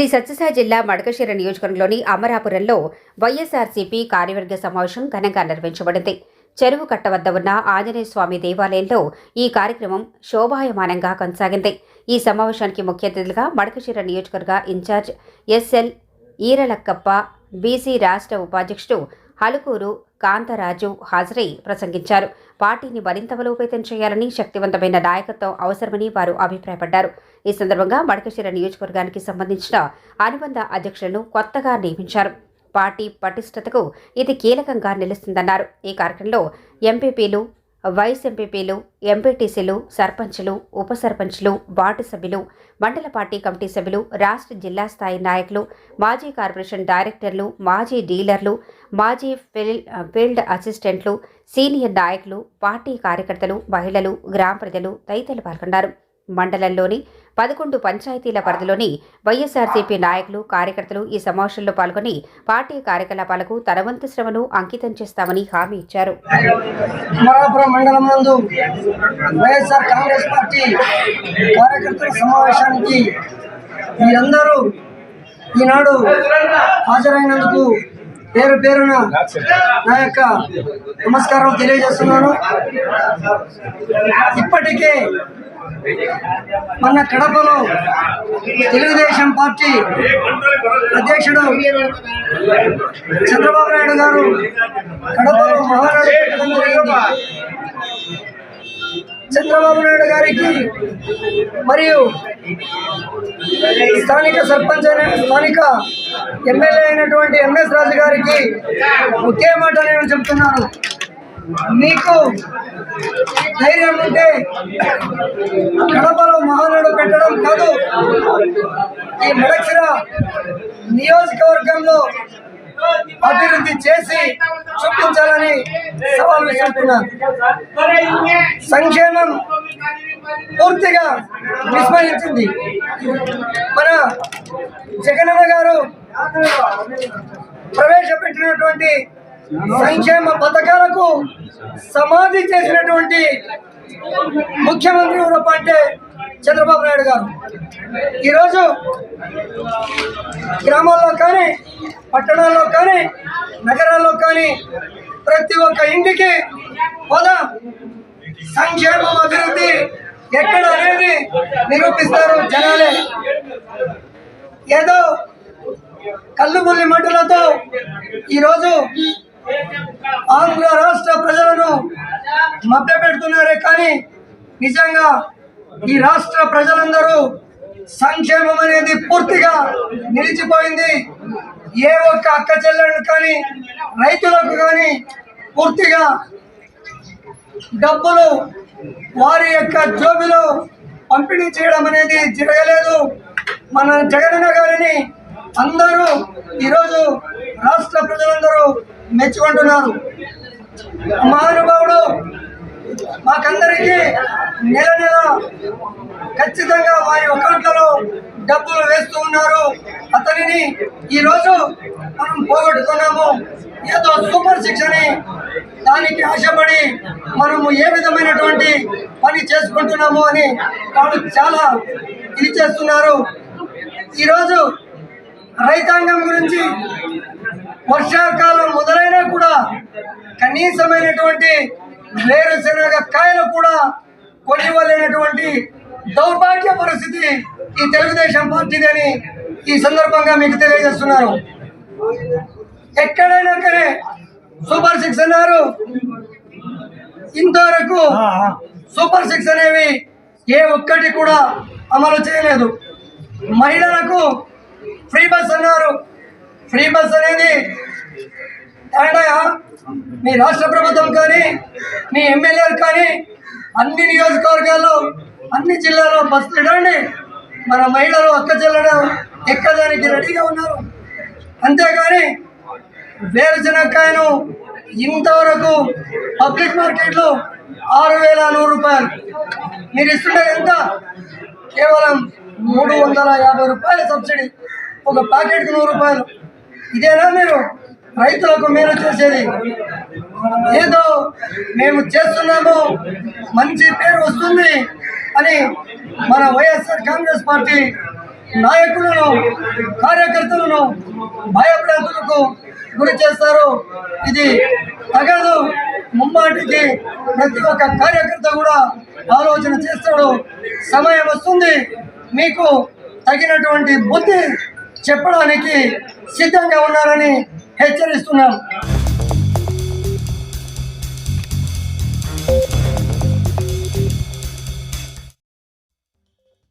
శ్రీ సత్యసాయి జిల్లా మడకశిర నియోజకవర్గంలోని అమరాపురంలో వైఎస్ఆర్సీపీ కార్యవర్గ సమావేశం ఘనంగా నిర్వహించబడింది. చెరువు కట్ట వద్ద ఉన్న ఆంజనేయ స్వామి దేవాలయంలో ఈ కార్యక్రమం శోభాయమానంగా కొనసాగింది. ఈ సమావేశానికి ముఖ్య అతిథులుగా మడకశిర నియోజకవర్గ ఇన్ఛార్జ్ ఎస్ఎల్ ఈరలక్కప్ప బీసీ రాష్ట్ర ఉపాధ్యక్షుడు హలుకూరు కాంతరాజు హాజరై ప్రసంగించారు. పార్టీని మరింత బలోపేతం చేయాలని శక్తివంతమైన నాయకత్వం అవసరమని వారు అభిప్రాయపడ్డారు. ఈ సందర్భంగా మడకశిర నియోజకవర్గానికి సంబంధించిన అనుబంధ అధ్యక్షులను కొత్తగా నియమించారు. పార్టీ పటిష్టతకు ఇది కీలకంగా నిలుస్తుందన్నారు. ఈ కార్యక్రమంలో ఎంపీపీలు వైస్ ఎంపీపీలు ఎంపీటీసీలు సర్పంచులు ఉప సర్పంచులు వార్డు సభ్యులు మండల పార్టీ కమిటీ సభ్యులు రాష్ట్ర జిల్లా స్థాయి నాయకులు మాజీ కార్పొరేషన్ డైరెక్టర్లు మాజీ డీలర్లు మాజీ ఫీల్డ్ ఫీల్డ్ అసిస్టెంట్లు సీనియర్ నాయకులు పార్టీ కార్యకర్తలు మహిళలు గ్రామ ప్రజలు తదితరులు పాల్గొన్నారు. మండలంలోని పదకొండు పంచాయతీల పరిధిలోని వైఎస్ఆర్సీపీ నాయకులు కార్యకర్తలు ఈ సమావేశంలో పాల్గొని పార్టీ కార్యకలాపాలకు తన వంతు శ్రమను అంకితం చేస్తామని హామీ ఇచ్చారు. మండలం నందు వైఎస్ఆర్ కాంగ్రెస్ పార్టీ కార్యకర్తల సమావేశానికి మీరందరూ ఈనాడు హాజరైనందుకు పేరు పేరున నా యొక్క నమస్కారం తెలియజేస్తున్నాను. ఇప్పటికే మన కడపలో తెలుగుదేశం పార్టీ అధ్యక్షుడు చంద్రబాబు నాయుడు గారు కడపలో మహారాజు చంద్రబాబు నాయుడు గారికి మరియు స్థానిక సర్పంచ్ స్థానిక ఎమ్మెల్యే అయినటువంటి ఎంఎస్ రాజు గారికి ఒకే మాట నేను చెప్తున్నాను. మీకు ధైర్యం ఉంటే కడపలో మహానాడు పెట్టడం కాదు. ఈ మెడక్షర నియోజకవర్గంలో అభివృద్ధి చేసి చూపించాలని సవాల్ విసురుతున్నాను సంక్షేమం పూర్తిగా విస్మరించింది. మన జగనన్న గారు ప్రవేశపెట్టినటువంటి సంక్షేమ పథకాలకు సమాధి చేసినటువంటి ముఖ్యమంత్రి ఎవరప్ప అంటే చంద్రబాబు నాయుడు గారు. ఈరోజు గ్రామాల్లో కానీ పట్టణాల్లో కానీ నగరాల్లో కానీ ప్రతి ఒక్క ఇంటికి పోదాం సంక్షేమం అభివృద్ధి ఎక్కడ అనేది నిరూపిస్తారు జనాలే. ఏదో కళ్ళు ముల్లి మంటలతో ఈరోజు ఆంధ్ర రాష్ట్ర ప్రజలను మభ్యపెడుతున్నారే కానీ నిజంగా ఈ రాష్ట్ర ప్రజలందరూ సంక్షేమం అనేది పూర్తిగా నిలిచిపోయింది. ఏ ఒక్క అక్క చెల్లెళ్ళు కానీ రైతులకు కానీ పూర్తిగా డబ్బులు వారి యొక్క జోబిలో పంపిణీ చేయడం అనేది జరగలేదు. మన జగనన్న గారిని అందరూ ఈరోజు రాష్ట్ర ప్రజలందరూ మెచ్చుకుంటున్నారు. మహానుభావుడు మాకందరికీ నెల నెల ఖచ్చితంగా వారి అకౌంట్లలో డబ్బులు వేస్తూ ఉన్నారు. అతనిని ఈరోజు మనం పోగొట్టుకున్నాము. ఏదో సూపర్ శిక్షని దానికి ఆశపడి మనము ఏ విధమైనటువంటి పని చేసుకుంటున్నాము అని వాళ్ళు చాలా ఇది చేస్తున్నారు. ఈరోజు రైతాంగం గురించి వర్షాకాలం మొదలైనా కూడా కనీసమైనటువంటి వేరుశనగ కాయలు కూడా కొనివ్వలేనటువంటి దౌర్భాగ్య పరిస్థితి ఈ తెలుగుదేశం పార్టీదని ఈ సందర్భంగా మీకు తెలియజేస్తున్నారు. ఎక్కడైనా సరే సూపర్ సిక్స్ అన్నారు. ఇంతవరకు సూపర్ సిక్స్ అనేవి ఏ ఒక్కటి కూడా అమలు చేయలేదు. మహిళలకు ఫ్రీ బస్ అన్నారు. ఫ్రీ బస్ అనేది ఏడయా మీ రాష్ట్ర ప్రభుత్వం కానీ మీ ఎమ్మెల్యేలు కానీ అన్ని నియోజకవర్గాల్లో అన్ని జిల్లాలో బస్సులు ఇడండి మన మహిళలు అక్క చెల్లడం ఎక్కడానికి రెడీగా ఉన్నారు. అంతేగాని వేరుశనక్కాయను ఇంతవరకు పబ్లిక్ మార్కెట్లో ఆరు వేల నూరు రూపాయలు. మీరు ఇస్తుండేది ఎంత? కేవలం మూడు వందల యాభై రూపాయల సబ్సిడీ. ఒక ప్యాకెట్కి నూరు రూపాయలు. ఇదేనా మీరు? రైతులకు మీరు చేసేది. ఏదో మేము చేస్తున్నాము మంచి పేరు వస్తుంది అని మన వైఎస్ఆర్ కాంగ్రెస్ పార్టీ నాయకులను కార్యకర్తలను భయభ్రాంతులకు గురి చేస్తారు. ఇది తగదు. ముమ్మాటికి ప్రతి ఒక్క కార్యకర్త కూడా ఆలోచన చేస్తాడు. సమయం వస్తుంది. మీకు తగినటువంటి బుద్ధి చెప్పడానికి సిద్ధంగా ఉన్నారని హెచ్చరిస్తున్నాం.